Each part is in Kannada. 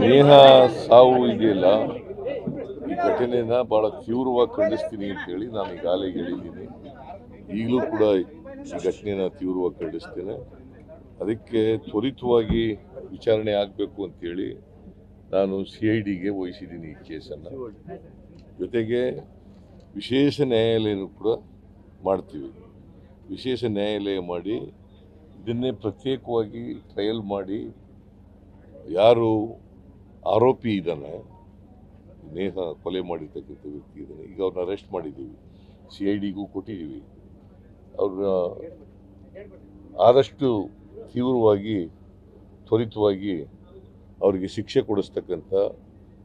ನೇಹ ಸಾವು ಇದೆಯಲ್ಲ ಈ ಘಟನೆನ ಬಹಳ ತೀವ್ರವಾಗಿ ಖಂಡಿಸ್ತೀನಿ ಅಂತೇಳಿ ನಾನು ಈಗಾಗಲೇ ಹೇಳಿದ್ದೀನಿ. ಈಗಲೂ ಕೂಡ ಈ ಘಟನೆನ ತೀವ್ರವಾಗಿ ಖಂಡಿಸ್ತೇನೆ. ಅದಕ್ಕೆ ತ್ವರಿತವಾಗಿ ವಿಚಾರಣೆ ಆಗಬೇಕು ಅಂತೇಳಿ ನಾನು ಸಿ ಐ ಡಿಗೆ ವಹಿಸಿದ್ದೀನಿ ಈ ಕೇಸನ್ನು. ಜೊತೆಗೆ ವಿಶೇಷ ನ್ಯಾಯಾಲಯನೂ ಕೂಡ ಮಾಡ್ತೀವಿ. ವಿಶೇಷ ನ್ಯಾಯಾಲಯ ಮಾಡಿ ಇದನ್ನೇ ಪ್ರತ್ಯೇಕವಾಗಿ ಟ್ರಯಲ್ ಮಾಡಿ ಯಾರು ಆರೋಪಿ ಇದ್ದಾನೆ. ನೇಹ ಕೊಲೆ ಮಾಡಿರ್ತಕ್ಕಂಥ ವ್ಯಕ್ತಿ ಇದ್ದಾನೆ. ಈಗ ಅವ್ರನ್ನ ಅರೆಸ್ಟ್ ಮಾಡಿದ್ದೀವಿ. ಸಿ ಐ ಡಿಗೂ ಕೊಟ್ಟಿದ್ದೀವಿ. ಅವ್ರನ್ನ ಆದಷ್ಟು ತೀವ್ರವಾಗಿ ತ್ವರಿತವಾಗಿ ಅವರಿಗೆ ಶಿಕ್ಷೆ ಕೊಡಿಸ್ತಕ್ಕಂಥ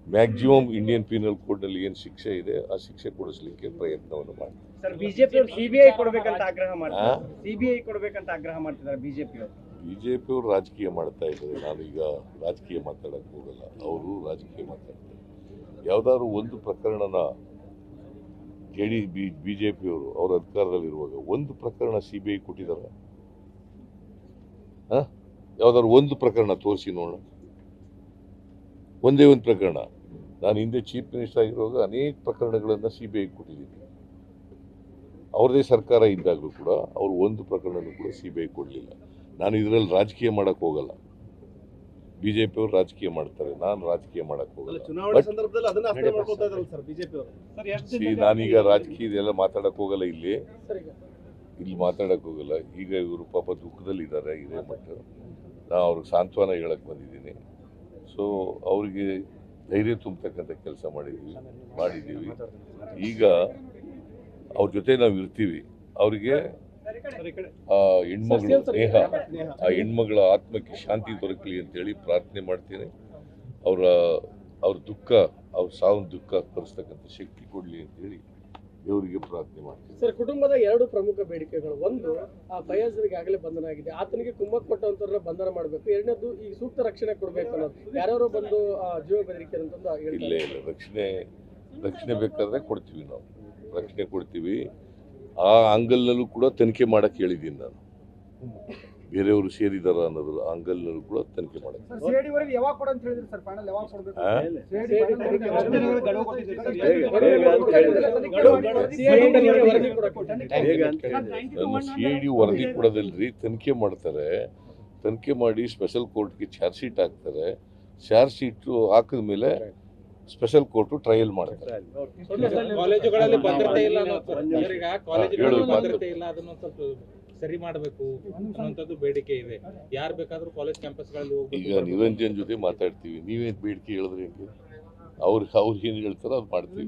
ಮ್ಯಾಕ್ಸಿಮಮ್ ಇಂಡಿಯನ್ ಪೀನಲ್ ಕೋಡ್ನಲ್ಲಿ ಏನು ಶಿಕ್ಷೆ ಇದೆ ಆ ಶಿಕ್ಷೆ ಕೊಡಿಸ್ಲಿಕ್ಕೆ ಪ್ರಯತ್ನವನ್ನು ಮಾಡಿ ಬಿಜೆಪಿ ಅವರು ಸಿಬಿಐ ಕೊಡಬೇಕಂತ ಆಗ್ರಹ ಮಾಡ್ತಾರೆ? ಸಿಬಿಐ ಕೊಡ್ಬೇಕಂತ ಆಗ್ರಹ ಮಾಡ್ತಿದ್ದಾರೆ ಬಿಜೆಪಿ ಬಿ ಜೆ ಪಿಯವರು ರಾಜಕೀಯ ಮಾಡ್ತಾ ಇದ್ದಾರೆ. ನಾನೀಗ ರಾಜಕೀಯ ಮಾತಾಡೋಕ್ಕೆ ಹೋಗಲ್ಲ. ಅವರು ರಾಜಕೀಯ ಮಾತಾಡ್ತಾರೆ. ಯಾವುದಾದ್ರು ಒಂದು ಪ್ರಕರಣನ J D B B J ಪಿಯವರು ಅವ್ರ ಅಧಿಕಾರದಲ್ಲಿರುವಾಗ ಒಂದು ಪ್ರಕರಣ ಸಿ ಬಿ ಐ ಕೊಟ್ಟಿದ್ದಾರೆ ಹಾಂ? ಯಾವುದಾದ್ರು ಒಂದು ಪ್ರಕರಣ ತೋರಿಸಿ ನೋಡೋಣ. ಒಂದೇ ಒಂದು ಪ್ರಕರಣ. ನಾನು ಹಿಂದೆ ಚೀಫ್ ಮಿನಿಸ್ಟರ್ ಆಗಿರುವಾಗ ಅನೇಕ ಪ್ರಕರಣಗಳನ್ನು ಸಿ ಬಿ ಐ ಕೊಟ್ಟಿದ್ದೀನಿ. ಅವ್ರದೇ ಸರ್ಕಾರ ಇದ್ದಾಗಲೂ ಕೂಡ ಅವರು ಒಂದು ಪ್ರಕರಣನೂ ಕೂಡ ಸಿ ಬಿ ಐ ಕೊಡಲಿಲ್ಲ. ನಾನು ಇದರಲ್ಲಿ ರಾಜಕೀಯ ಮಾಡಕ್ಕೆ ಹೋಗಲ್ಲ. ಬಿ ಜೆ ಪಿಯವರು ರಾಜಕೀಯ ಮಾಡ್ತಾರೆ ನಾನು ರಾಜಕೀಯ ಮಾಡಕ್ಕೆ ಹೋಗಲ್ಲ. ನಾನೀಗ ರಾಜಕೀಯ ಸಂದರ್ಭದಲ್ಲಿ ಅದನ್ನ ಅಸ್ತ್ರ ಮಾಡ್ಕೊಳ್ತಾ ಇದ್ರಲ್ಲ ಸರ್ ಬಿಜೆಪಿ ಅವರು ಸರ್ ಎಷ್ಟು ಸಿ ನಾನೀಗ ರಾಜಕೀಯದೆಲ್ಲ ಮಾತಾಡಕ್ಕೆ ಹೋಗಲ್ಲ ಇಲ್ಲಿ. ಇಲ್ಲಿ ಮಾತಾಡಕ್ಕೆ ಹೋಗಲ್ಲ. ಈಗ ಇವರು ಪಾಪ ದುಃಖದಲ್ಲಿದ್ದಾರೆ ಇದೇ ಮಟ್ಟ. ನಾನು ಅವ್ರಿಗೆ ಸಾಂತ್ವನ ಹೇಳಕ್ಕೆ ಬಂದಿದ್ದೀನಿ. ಸೊ ಅವರಿಗೆ ಧೈರ್ಯ ತುಂಬತಕ್ಕಂಥ ಕೆಲಸ ಮಾಡಿದ್ದೀವಿ ಮಾಡಿದ್ದೀವಿ ಈಗ ಅವ್ರ ಜೊತೆ ನಾವು ಇರ್ತೀವಿ. ಅವರಿಗೆ ಆ ಹೆಣ್ಮಗಳು ದೇಹ ಆ ಹೆಣ್ಮಗಳ ಆತ್ಮಕ್ಕೆ ಶಾಂತಿ ದೊರಕಲಿ ಅಂತೇಳಿ ಪ್ರಾರ್ಥನೆ ಮಾಡ್ತೀನಿ. ಅವರ ಅವ್ರ ದುಃಖ ಅವ್ರ ಸಾವಿನ ದುಃಖ ತರಿಸ್ತಕ್ಕಂಥ ಶಕ್ತಿ ಕೊಡಲಿ ಅಂತೇಳಿ ದೇವರಿಗೆ ಪ್ರಾರ್ಥನೆ ಮಾಡ್ತೀನಿ. ಸರ್ ಕುಟುಂಬದ ಎರಡು ಪ್ರಮುಖ ಬೇಡಿಕೆಗಳು. ಒಂದು ಆ ಫಯಾಜ್ ಆಗಲೇ ಬಂಧನ ಆಗಿದೆ ಆತನಿಗೆ ಕುಮ್ಮಕ್ ಕೊಟ್ಟಂತವ್ರನ್ನ ಬಂಧನ ಮಾಡಬೇಕು. ಎರಡನೇದು ಈ ಸೂಕ್ತ ರಕ್ಷಣೆ ಕೊಡಬೇಕು ಅನ್ನೋದು. ಯಾರ್ಯಾರೋ ಬಂದು ಆ, ಜೀವ ಬೆದರಿಕೆ ಅಂತಂದು ಇಲ್ಲೇ ಇಲ್ಲ. ರಕ್ಷಣೆ ರಕ್ಷಣೆ ಬೇಕಾದ್ರೆ ಕೊಡ್ತೀವಿ ನಾವು. ರಕ್ಷಣೆ ಕೊಡ್ತೀವಿ. ಆ ಆಂಗಲ್ನಲ್ಲೂ ಕೂಡ ತನಿಖೆ ಮಾಡಕ್ಕೆ ಹೇಳಿದ್ದೀನಿ ನಾನು ಬೇರೆಯವರು ಸೇರಿದಾರ ಅನ್ನೋದು ಆಂಗಲ್ನಲ್ಲೂ ಕೂಡ ತನಿಖೆ. ನಾನು ಸಿ ಐ ಡಿ ವರದಿ ಕೊಡೋದಲ್ರಿ ತನಿಖೆ ಮಾಡ್ತಾರೆ ತನಿಖೆ ಮಾಡಿ ಸ್ಪೆಷಲ್ ಕೋರ್ಟ್ಗೆ ಚಾರ್ಜ್ ಶೀಟ್ ಹಾಕ್ತಾರೆ ಚಾರ್ಜ್ ಶೀಟು ಹಾಕಿದ ಮೇಲೆ ಸ್ಪೆಷಲ್ ಕೋರ್ಟು ಟ್ರಯಲ್ ಮಾಡ್ತಾರೆ ಕಾಲೇಜುಗಳಲ್ಲಿ ಭದ್ರತೆ ಇಲ್ಲ ಅನ್ನೋದು ಸರ್. ಒಂದು ನಿಮಿಷ. ಸರ್, ಈಗ ಕಾಲೇಜುಗಳಲ್ಲಿ ಭದ್ರತೆ ಇಲ್ಲ ಅದನ್ನ ಸ್ವಲ್ಪ ಸರಿ ಮಾಡಬೇಕು ಅನ್ನೋಂಥದ್ದು ಬೇಡಿಕೆ ಇದೆ. ಯಾರು ಬೇಕಾದ್ರೂ ಕಾಲೇಜ್ ಕ್ಯಾಂಪಸ್ಗಳಲ್ಲಿ ಈಗ ನಿರಂಜನ್ ಜೊತೆ ಮಾತಾಡ್ತೀವಿ. ನೀವೇನು ಬೇಡಿಕೆ ಹೇಳಿದ್ರೆ ಅವ್ರಿಗೆ ಅವ್ರು ಅವ್ರು ಏನು ಹೇಳ್ತಾರೋ ಅದು ಮಾಡ್ತೀವಿ.